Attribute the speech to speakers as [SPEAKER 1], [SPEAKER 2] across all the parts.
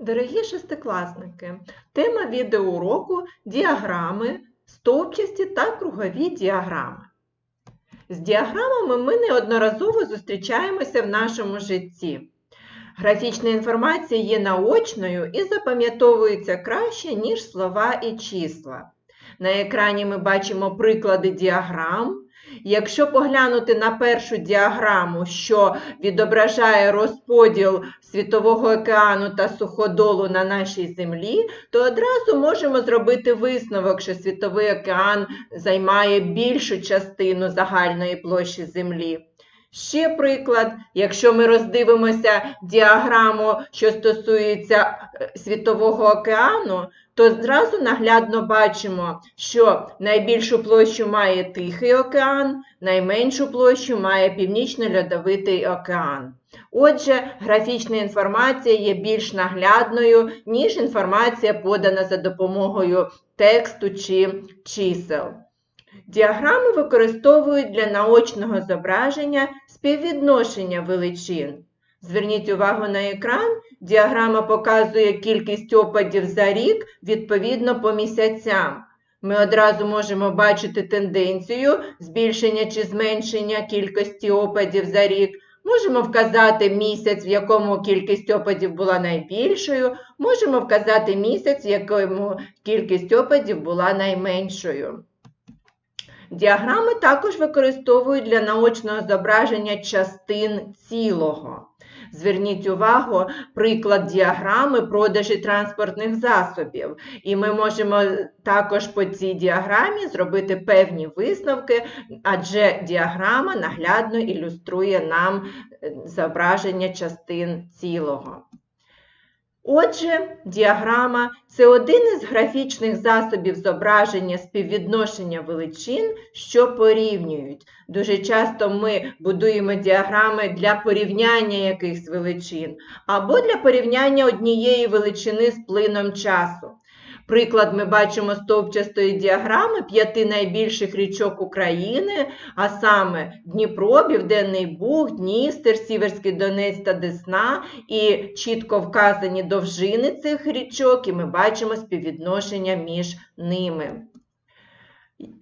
[SPEAKER 1] Дорогі шестикласники, тема відеоуроку – діаграми, стовпчасті та кругові діаграми. З діаграмами ми неодноразово зустрічаємося в нашому житті. Графічна інформація є наочною і запам'ятовується краще, ніж слова і числа. На екрані ми бачимо приклади діаграм. Якщо поглянути на першу діаграму, що відображає розподіл Світового океану та суходолу на нашій землі, то одразу можемо зробити висновок, що Світовий океан займає більшу частину загальної площі Землі. Ще приклад, якщо ми роздивимося діаграму, що стосується е, Світового океану, то зразу наглядно бачимо, що найбільшу площу має Тихий океан, найменшу площу має Північно-Льодовитий океан. Отже, графічна інформація є більш наглядною, ніж інформація подана за допомогою тексту чи чисел. Діаграми використовують для наочного зображення співвідношення величин. Зверніть увагу на екран, діаграма показує кількість опадів за рік відповідно по місяцям. Ми одразу можемо бачити тенденцію збільшення чи зменшення кількості опадів за рік. Можемо вказати місяць, в якому кількість опадів була найбільшою, можемо вказати місяць, в якому кількість опадів була найменшою. Діаграми також використовують для наочного зображення частин цілого. Зверніть увагу, приклад діаграми продажі транспортних засобів. І ми можемо також по цій діаграмі зробити певні висновки, адже діаграма наглядно ілюструє нам е, зображення частин цілого. Отже, діаграма це один із графічних засобів зображення співвідношення величин, що порівнюють. Дуже часто ми будуємо діаграми для порівняння якихось величин або для порівняння однієї величини з плином часу. Приклад ми бачимо стовпчастої діаграми п'яти найбільших річок України, а саме Дніпро, Південний Буг, Дністер, Сіверський Донець та Десна, і чітко вказані довжини цих річок, і ми бачимо співвідношення між ними.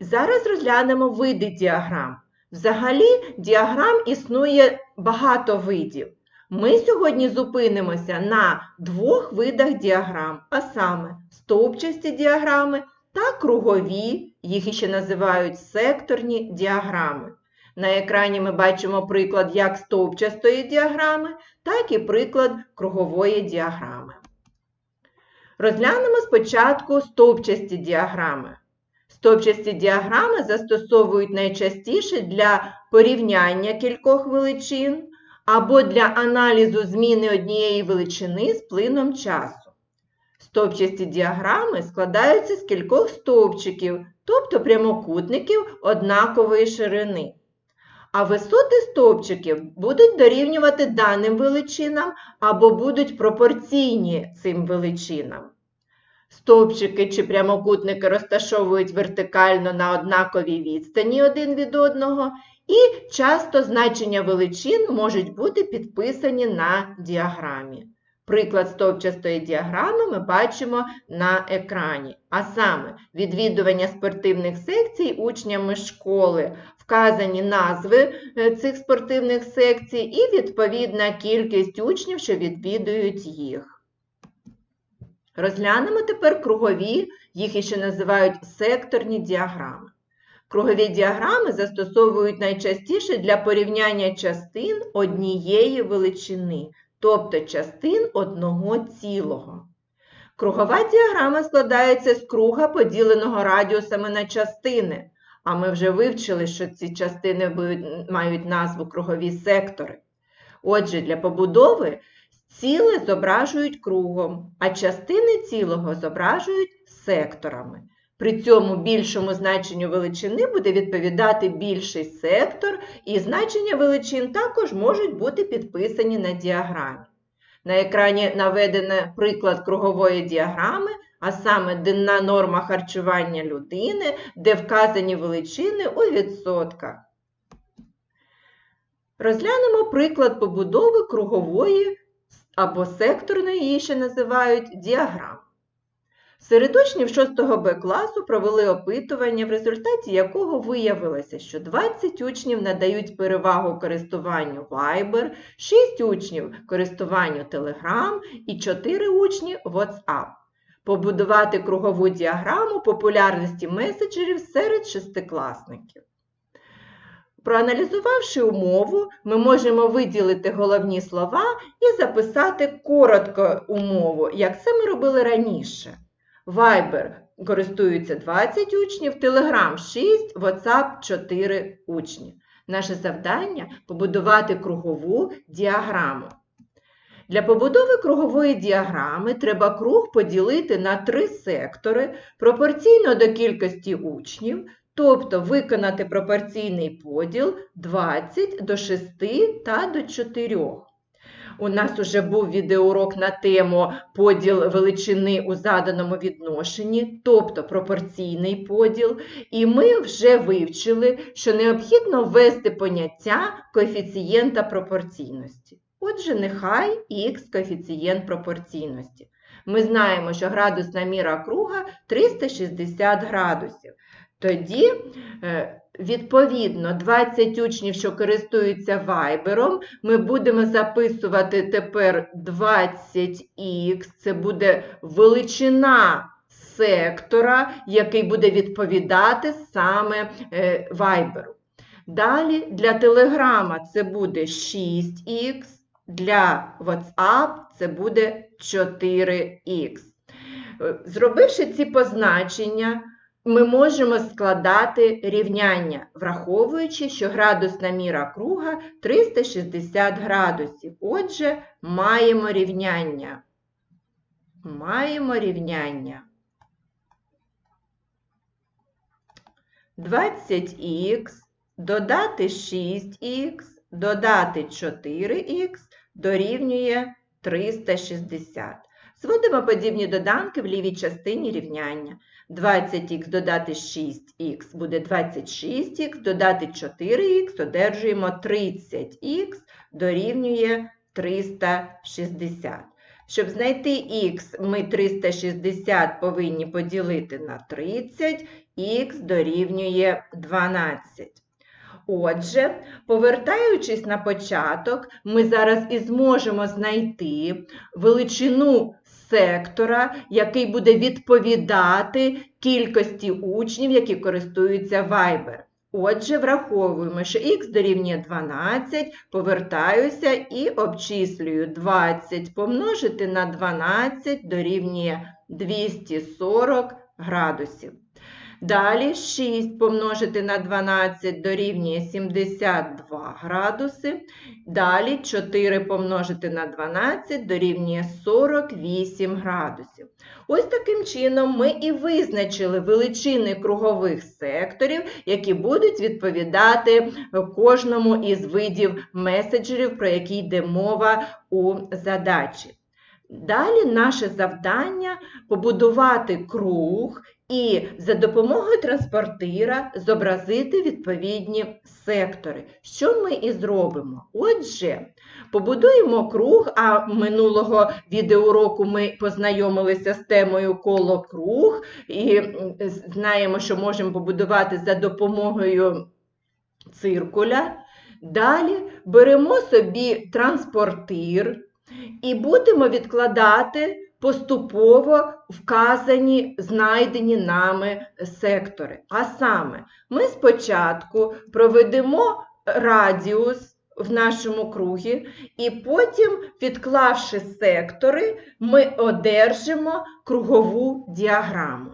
[SPEAKER 1] Зараз розглянемо види діаграм. Взагалі, діаграм існує багато видів. Ми сьогодні зупинимося на двох видах діаграм, а саме стовпчасті діаграми та кругові, їх ще називають секторні діаграми. На екрані ми бачимо приклад як стовпчастої діаграми, так і приклад кругової діаграми. Розглянемо спочатку стовпчасті діаграми. Стовпчасті діаграми застосовують найчастіше для порівняння кількох величин або для аналізу зміни однієї величини з плином часу. Стовпчасті діаграми складаються з кількох стовпчиків, тобто прямокутників однакової ширини. А висоти стовпчиків будуть дорівнювати даним величинам або будуть пропорційні цим величинам. Стовпчики чи прямокутники розташовують вертикально на однаковій відстані один від одного і часто значення величин можуть бути підписані на діаграмі. Приклад стовпчастої діаграми ми бачимо на екрані. А саме відвідування спортивних секцій учнями школи, вказані назви е, цих спортивних секцій і відповідна кількість учнів, що відвідують їх. Розглянемо тепер кругові, їх іще називають секторні діаграми. Кругові діаграми застосовують найчастіше для порівняння частин однієї величини, тобто частин одного цілого. Кругова діаграма складається з круга, поділеного радіусами на частини, а ми вже вивчили, що ці частини мають назву кругові сектори. Отже, для побудови ціле зображують кругом, а частини цілого зображують секторами. При цьому більшому значенню величини буде відповідати більший сектор, і значення величин також можуть бути підписані на діаграмі. На екрані наведено приклад кругової діаграми, а саме денна норма харчування людини, де вказані величини у відсотках. Розглянемо приклад побудови кругової або секторною її ще називають діаграма. Серед учнів 6 Б класу провели опитування, в результаті якого виявилося, що 20 учнів надають перевагу користуванню Viber, 6 учнів користуванню Telegram і 4 учні WhatsApp. Побудувати кругову діаграму популярності меседжерів серед шестикласників. Проаналізувавши умову, ми можемо виділити головні слова і записати коротко умову, як це ми робили раніше. Viber користуються 20 учнів, Telegram 6, WhatsApp 4 учні. Наше завдання побудувати кругову діаграму. Для побудови кругової діаграми треба круг поділити на три сектори пропорційно до кількості учнів, тобто виконати пропорційний поділ 20 до 6 та до 4. У нас уже був відеоурок на тему поділ величини у заданому відношенні, тобто пропорційний поділ, і ми вже вивчили, що необхідно ввести поняття коефіцієнта пропорційності. Отже, нехай х коефіцієнт пропорційності. Ми знаємо, що градусна міра круга 360 градусів. Тоді, е, відповідно, 20 учнів, що користуються вайбером, ми будемо записувати тепер 20х, це буде величина сектора, який буде відповідати саме е, вайберу. Далі для телеграма це буде 6х, для WhatsApp це буде 4х. Е, зробивши ці позначення, ми можемо складати рівняння, враховуючи, що градусна міра круга 360 градусів. Отже, маємо рівняння. Маємо рівняння. 20х додати 6х, додати 4х дорівнює 360. Зводимо подібні доданки в лівій частині рівняння. 20х додати 6х буде 26х, додати 4х, одержуємо 30х, дорівнює 360. Щоб знайти х, ми 360 повинні поділити на 30, х дорівнює 12. Отже, повертаючись на початок, ми зараз і зможемо знайти величину сектора, який буде відповідати кількості учнів, які користуються Viber. Отже, враховуємо, що х дорівнює 12, повертаюся і обчислюю 20 помножити на 12 дорівнює 240 градусів. Далі 6 помножити на 12 дорівнює 72 градуси. Далі 4 помножити на 12 дорівнює 48 градусів. Ось таким чином ми і визначили величини кругових секторів, які будуть відповідати кожному із видів меседжерів, про які йде мова у задачі. Далі наше завдання побудувати круг і за допомогою транспортира зобразити відповідні сектори. Що ми і зробимо? Отже, побудуємо круг, а минулого відеоуроку ми познайомилися з темою коло круг і знаємо, що можемо побудувати за допомогою циркуля. Далі беремо собі транспортир і будемо відкладати поступово вказані, знайдені нами сектори. А саме, ми спочатку проведемо радіус в нашому кругі, і потім, відклавши сектори, ми одержимо кругову діаграму.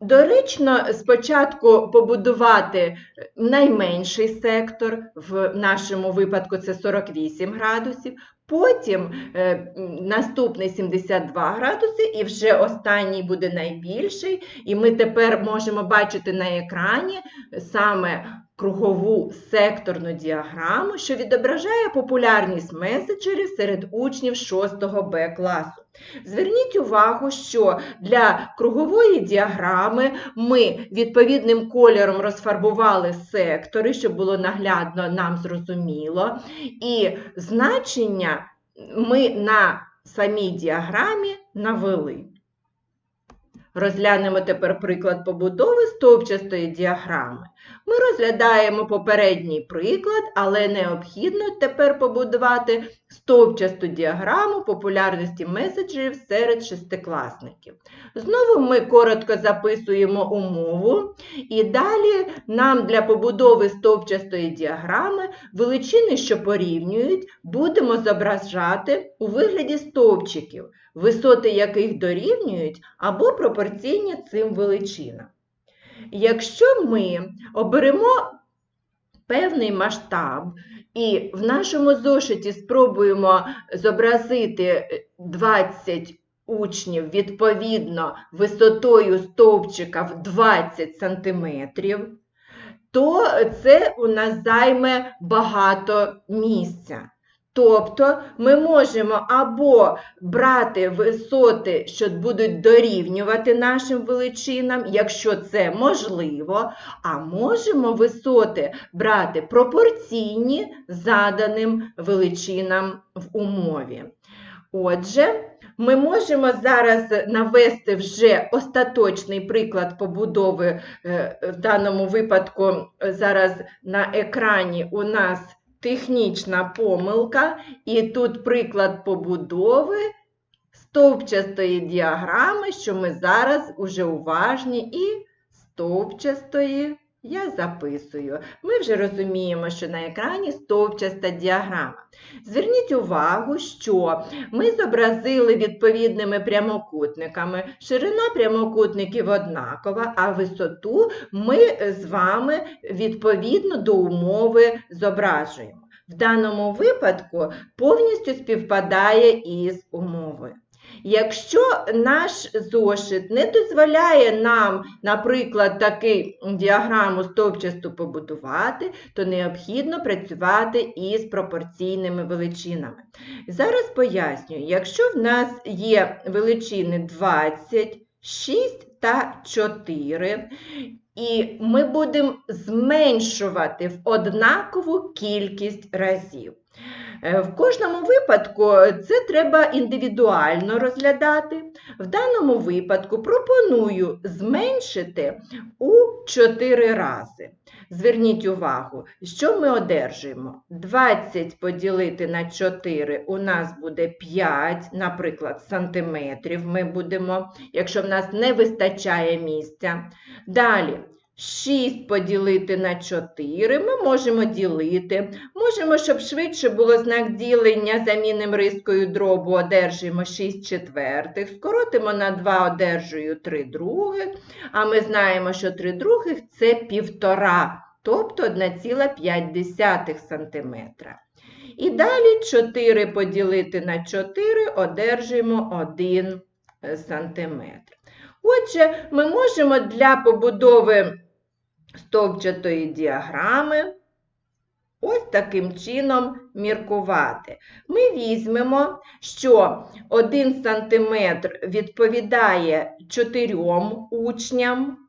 [SPEAKER 1] Доречно спочатку побудувати найменший сектор, в нашому випадку це 48 градусів, потім е, наступний 72 градуси, і вже останній буде найбільший. І ми тепер можемо бачити на екрані саме кругову секторну діаграму, що відображає популярність меседжерів серед учнів 6 Б класу. Зверніть увагу, що для кругової діаграми ми відповідним кольором розфарбували сектори, щоб було наглядно нам зрозуміло. І значення ми на самій діаграмі навели. Розглянемо тепер приклад побудови стовпчастої діаграми. Ми розглядаємо попередній приклад, але необхідно тепер побудувати стовпчасту діаграму популярності меседжерів серед шестикласників. Знову ми коротко записуємо умову, і далі нам для побудови стовпчастої діаграми величини, що порівнюють, будемо зображати у вигляді стовпчиків, висоти яких дорівнюють або пропорційні цим величинам. Якщо ми оберемо певний масштаб і в нашому зошиті спробуємо зобразити 20 учнів відповідно висотою стовпчика в 20 см, то це у нас займе багато місця. Тобто ми можемо або брати висоти, що будуть дорівнювати нашим величинам, якщо це можливо, а можемо висоти брати пропорційні заданим величинам в умові. Отже, ми можемо зараз навести вже остаточний приклад побудови, е, в даному випадку зараз на екрані у нас технічна помилка, і тут приклад побудови стовпчастої діаграми, що ми зараз уже уважні, і стовпчастої я записую. Ми вже розуміємо, що на екрані стовпчаста діаграма. Зверніть увагу, що ми зобразили відповідними прямокутниками. Ширина прямокутників однакова, а висоту ми з вами відповідно до умови зображуємо. В даному випадку повністю співпадає із умовою. Якщо наш зошит не дозволяє нам, наприклад, таку діаграму стовпчасту побудувати, то необхідно працювати із пропорційними величинами. Зараз пояснюю, якщо в нас є величини 20, 6 та 4, і ми будемо зменшувати в однакову кількість разів. Е, в кожному випадку це треба індивідуально розглядати. В даному випадку пропоную зменшити у 4 рази. Зверніть увагу, що ми одержуємо? 20 поділити на 4 у нас буде 5, наприклад, сантиметрів ми будемо, якщо в нас не вистачає місця. Далі 6 поділити на 4 ми можемо ділити. Можемо, щоб швидше було знак ділення, замінимо рискою дробу, одержуємо 6 четвертих, скоротимо на 2, одержую 3 других, а ми знаємо, що 3 других це півтора, тобто 1,5 см. І далі 4 поділити на 4 одержуємо 1 см. Отже, ми можемо для побудови стовпчатої діаграми ось таким чином міркувати. Ми візьмемо, що 1 см відповідає 4 учням.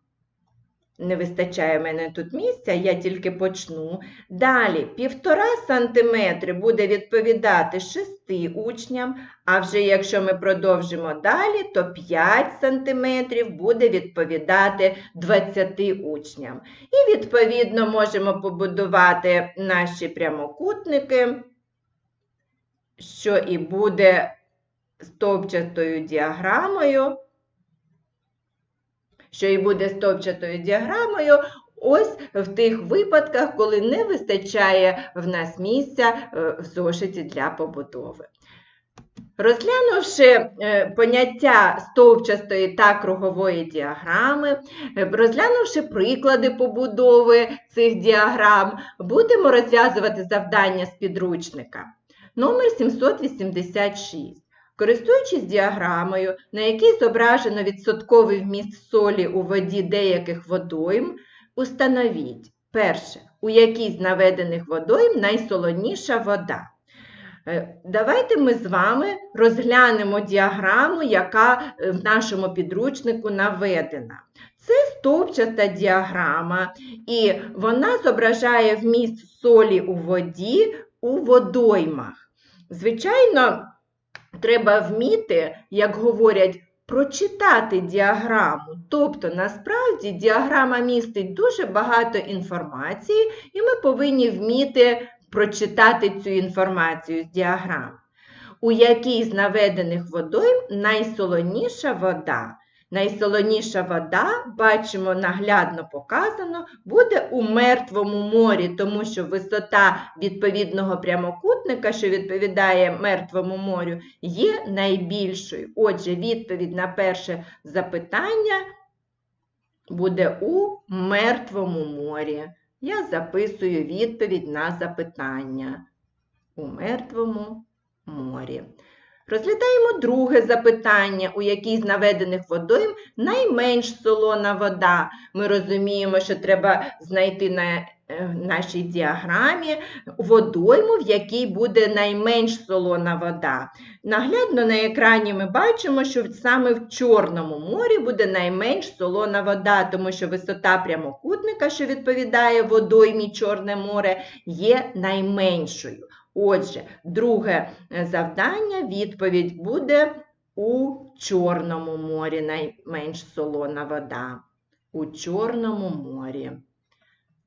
[SPEAKER 1] Не вистачає в мене тут місця, я тільки почну. Далі 1,5 см буде відповідати 6 учням, а вже якщо ми продовжимо далі, то 5 см буде відповідати 20 учням. І, відповідно, можемо побудувати наші прямокутники, що і буде стовпчатою діаграмою що і буде стовпчатою діаграмою. Ось в тих випадках, коли не вистачає в нас місця е, в зошиті для побудови. Розглянувши е, поняття стовпчастої та кругової діаграми, е, розглянувши приклади побудови цих діаграм, будемо розв'язувати завдання з підручника. Номер 786. Користуючись діаграмою, на якій зображено відсотковий вміст солі у воді деяких водойм, установіть, перше, у якій з наведених водойм найсолоніша вода. Е, давайте ми з вами розглянемо діаграму, яка е, в нашому підручнику наведена. Це стовпчата діаграма, і вона зображає вміст солі у воді у водоймах. Звичайно, треба вміти, як говорять, прочитати діаграму. Тобто, насправді, діаграма містить дуже багато інформації, і ми повинні вміти прочитати цю інформацію з діаграм. У якій з наведених водойм найсолоніша вода? Найсолоніша вода, бачимо, наглядно показано, буде у Мертвому морі, тому що висота відповідного прямокутника, що відповідає Мертвому морю, є найбільшою. Отже, відповідь на перше запитання буде у Мертвому морі. Я записую відповідь на запитання. У Мертвому морі. Розглядаємо друге запитання, у якій з наведених водойм найменш солона вода. Ми розуміємо, що треба знайти на е, нашій діаграмі водойму, в якій буде найменш солона вода. Наглядно на екрані ми бачимо, що саме в Чорному морі буде найменш солона вода, тому що висота прямокутника, що відповідає водоймі Чорне море, є найменшою. Отже, друге е, завдання, відповідь буде у Чорному морі найменш солона вода. У Чорному морі.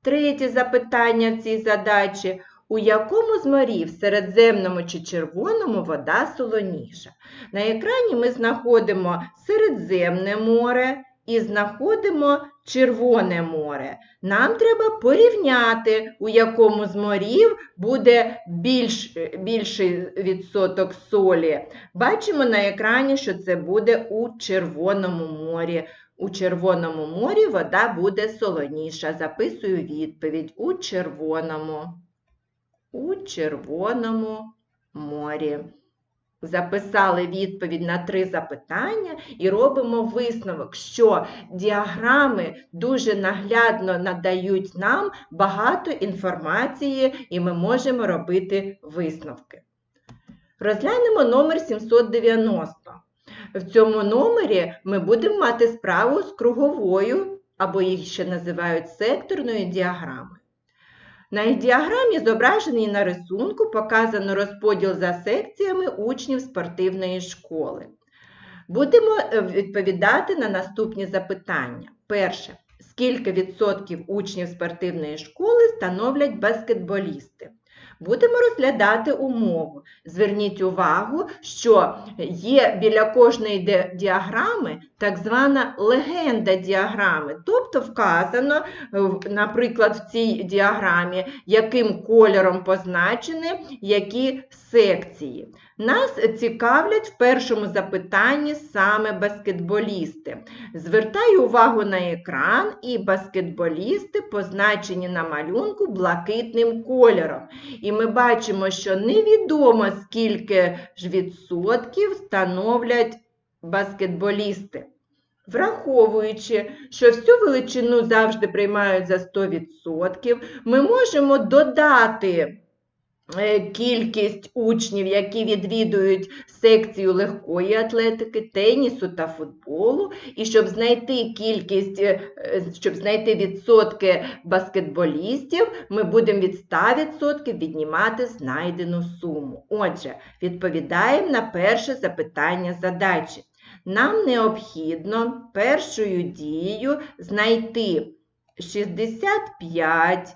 [SPEAKER 1] Третє запитання в цій задачі. У якому з морів, Середземному чи Червоному, вода солоніша? На екрані ми знаходимо Середземне море і знаходимо Червоне море. Нам треба порівняти, у якому з морів буде більш, більший відсоток солі. Бачимо на екрані, що це буде у Червоному морі. У Червоному морі вода буде солоніша. Записую відповідь у Червоному. У Червоному морі. Записали відповідь на три запитання і робимо висновок, що діаграми дуже наглядно надають нам багато інформації, і ми можемо робити висновки. Розглянемо номер 790. В цьому номері ми будемо мати справу з круговою, або їх ще називають секторною діаграмою. На діаграмі, зображеній на рисунку, показано розподіл за секціями учнів спортивної школи. Будемо е, відповідати на наступні запитання. Перше. Скільки відсотків учнів спортивної школи становлять баскетболісти? Будемо розглядати умову. Зверніть увагу, що є біля кожної діаграми так звана легенда діаграми. Тобто вказано, наприклад, в цій діаграмі, яким кольором позначені які секції. Нас цікавлять в першому запитанні саме баскетболісти. Звертаю увагу на екран, і баскетболісти позначені на малюнку блакитним кольором. І ми бачимо, що невідомо, скільки ж відсотків становлять баскетболісти. Враховуючи, що всю величину завжди приймають за 100%, ми можемо додати Е, кількість учнів, які відвідують секцію легкої атлетики, тенісу та футболу, і щоб знайти кількість, е, щоб знайти відсотки баскетболістів, ми будемо від 100% віднімати знайдену суму. Отже, відповідаємо на перше запитання задачі. Нам необхідно першою дією знайти 65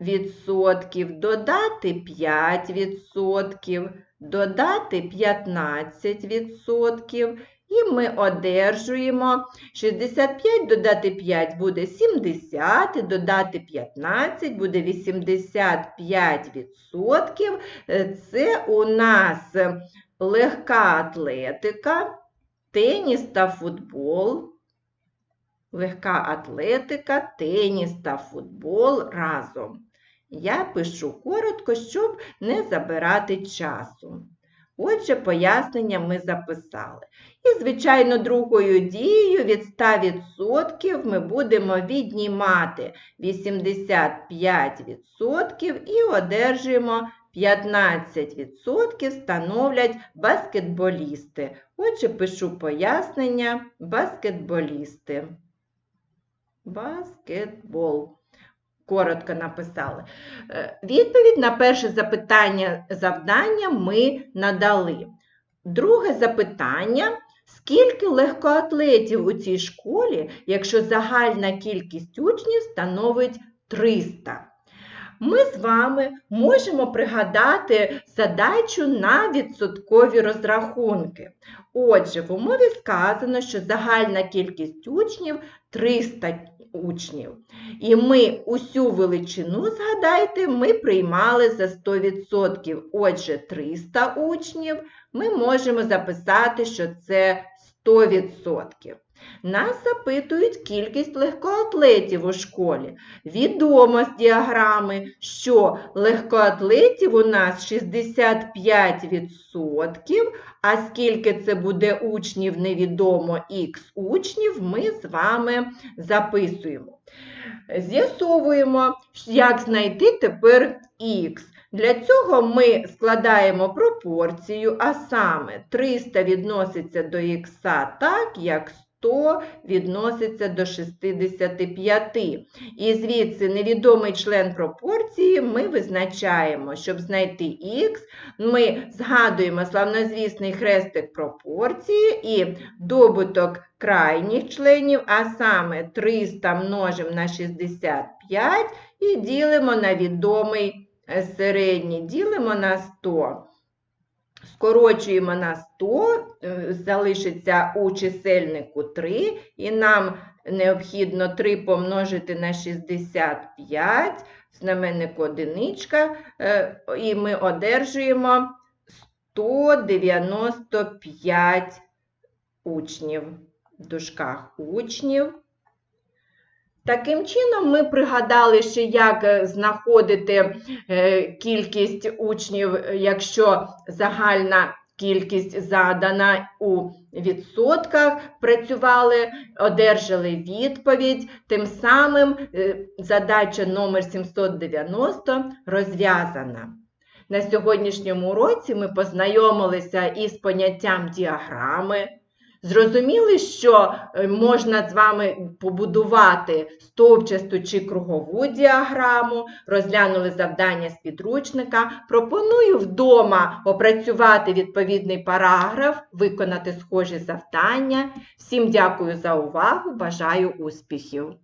[SPEAKER 1] відсотків, додати 5 відсотків, додати 15 відсотків. І ми одержуємо 65 додати 5 буде 70, додати 15 буде 85 відсотків. Це у нас легка атлетика, теніс та футбол. Легка атлетика, теніс та футбол разом. Я пишу коротко, щоб не забирати часу. Отже, пояснення ми записали. І, звичайно, другою дією від 100% ми будемо віднімати 85% і одержуємо 15% становлять баскетболісти. Отже, пишу пояснення баскетболісти. Баскетбол. коротко написали. Е, Відповідь на перше запитання завдання ми надали. Друге запитання. Скільки легкоатлетів у цій школі, якщо загальна кількість учнів становить 300? Ми з вами можемо пригадати задачу на відсоткові розрахунки. Отже, в умові сказано, що загальна кількість учнів 300 учнів. І ми усю величину, згадайте, ми приймали за 100%. Отже, 300 учнів ми можемо записати, що це 100%. Нас запитують кількість легкоатлетів у школі. Відомо з діаграми, що легкоатлетів у нас 65%, а скільки це буде учнів, невідомо х учнів, ми з вами записуємо. З'ясовуємо, як знайти тепер х. Для цього ми складаємо пропорцію, а саме 300 відноситься до х так, як 100 відноситься до 65. І звідси невідомий член пропорції ми визначаємо, щоб знайти х, ми згадуємо славнозвісний хрестик пропорції і добуток крайніх членів, а саме 300 множимо на 65 і ділимо на відомий середній, ділимо на 100. Скорочуємо на 100, е, залишиться у чисельнику 3, і нам необхідно 3 помножити на 65, знаменник одиничка, е, і ми одержуємо 195 учнів. В дужках учнів. Таким чином, ми пригадали ще, як е, знаходити е, кількість учнів, е, якщо загальна кількість задана у відсотках, працювали, одержали відповідь. Тим самим задача номер 790 розв'язана. На сьогоднішньому уроці ми познайомилися із поняттям діаграми. Зрозуміли, що е, можна з вами побудувати стовпчасту чи кругову діаграму, розглянули завдання з підручника. Пропоную вдома опрацювати відповідний параграф, виконати схожі завдання. Всім дякую за увагу, бажаю успіхів!